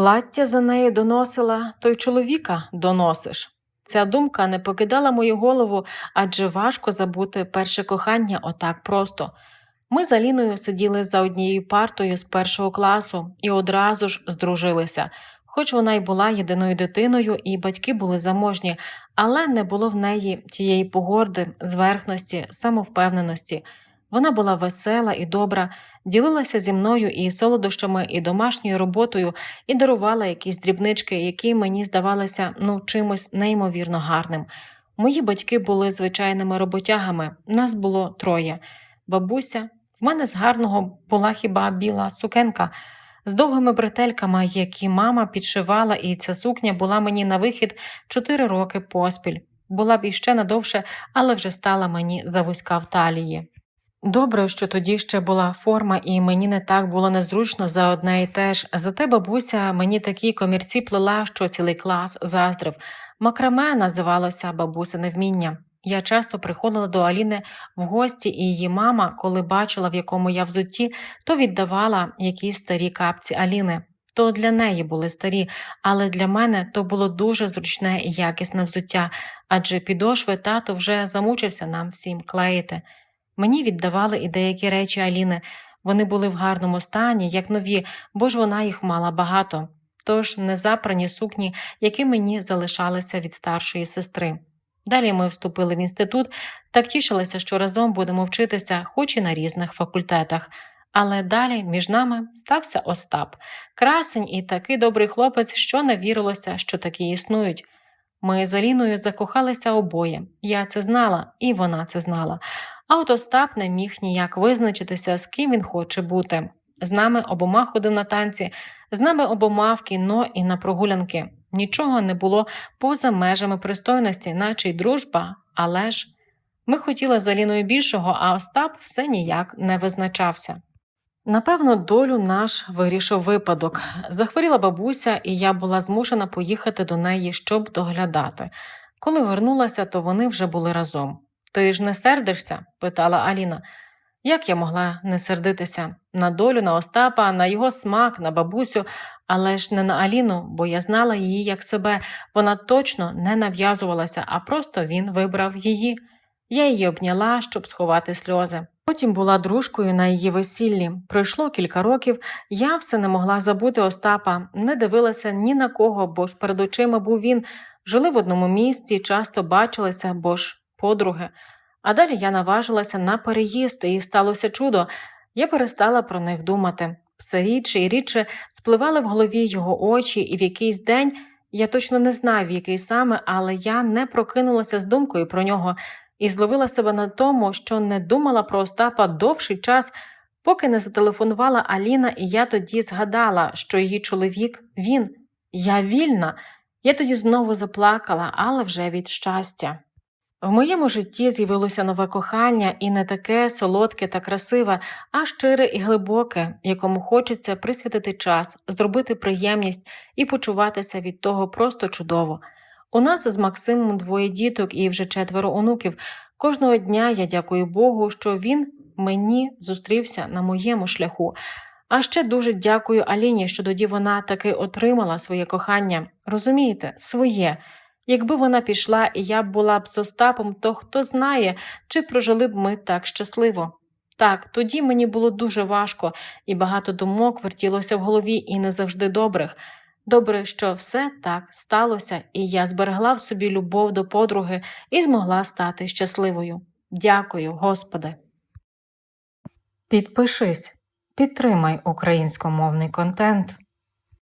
Плаття за нею доносила, то й чоловіка доносиш. Ця думка не покидала мою голову, адже важко забути перше кохання отак просто. Ми з Аліною сиділи за однією партою з першого класу і одразу ж здружилися. Хоч вона й була єдиною дитиною, і батьки були заможні, але не було в неї тієї погорди, зверхності, самовпевненості. Вона була весела і добра, ділилася зі мною і солодощами, і домашньою роботою, і дарувала якісь дрібнички, які мені здавалися ну чимось неймовірно гарним. Мої батьки були звичайними роботягами, нас було троє. Бабуся, в мене з гарного була хіба біла сукенка з довгими бретельками, які мама підшивала, і ця сукня була мені на вихід чотири роки поспіль. Була б іще надовше, але вже стала мені завузька в талії. Добре, що тоді ще була форма, і мені не так було незручно за одне і те ж. Зате бабуся мені такі комірці плела, що цілий клас заздрив. Макраме називалося бабусине вміння. Я часто приходила до Аліни в гості, і її мама, коли бачила, в якому я взутті, то віддавала якісь старі капці Аліни. То для неї були старі, але для мене то було дуже зручне і якісне взуття, адже підошви тато вже замучився нам всім клеїти. Мені віддавали і деякі речі Аліни. Вони були в гарному стані, як нові, бо ж вона їх мала багато. Тож незапрані сукні, які мені залишалися від старшої сестри. Далі ми вступили в інститут, так тішилися, що разом будемо вчитися, хоч і на різних факультетах. Але далі між нами стався Остап, красень і такий добрий хлопець, що не вірилося, що такі існують. Ми з Аліною закохалися обоє. Я це знала, і вона це знала. А от Остап не міг ніяк визначитися, з ким він хоче бути. З нами обома ходив на танці, з нами обома в кіно і на прогулянки. Нічого не було поза межами пристойності, наче й дружба, але ж ми хотіли з Аліною більшого, а Остап все ніяк не визначався. Напевно, долю наш вирішив випадок. Захворіла бабуся, і я була змушена поїхати до неї, щоб доглядати. Коли вернулася, то вони вже були разом. Ти ж не сердишся? питала Аліна. Як я могла не сердитися на долю, на Остапа, на його смак, на бабусю, але ж не на Аліну, бо я знала її як себе, вона точно не нав'язувалася, а просто він вибрав її. Я її обняла, щоб сховати сльози. Потім була дружкою на її весіллі. Пройшло кілька років, я все не могла забути Остапа, не дивилася ні на кого, бо ж перед очима був він. Жили в одному місці, часто бачилися, бо ж подруги. А далі я наважилася на переїзд, і сталося чудо. Я перестала про них думати. Все рідше і рідше спливали в голові його очі, і в якийсь день я точно не знаю, в який саме, але я не прокинулася з думкою про нього і зловила себе на тому, що не думала про Остапа довший час, поки не зателефонувала Аліна, і я тоді згадала, що її чоловік він, я вільна. Я тоді знову заплакала, але вже від щастя. В моєму житті з'явилося нове кохання і не таке солодке та красиве, а щире і глибоке, якому хочеться присвятити час, зробити приємність і почуватися від того просто чудово. У нас з Максимом двоє діток і вже четверо онуків. Кожного дня я дякую Богу, що він мені зустрівся на моєму шляху. А ще дуже дякую Аліні, що тоді вона таки отримала своє кохання. Розумієте, своє. Якби вона пішла і я була б з Остапом, то хто знає, чи прожили б ми так щасливо. Так, тоді мені було дуже важко, і багато думок вертілося в голові і не завжди добрих. Добре, що все так сталося, і я зберегла в собі любов до подруги і змогла стати щасливою. Дякую, Господи. Підпишись, підтримай українськомовний контент.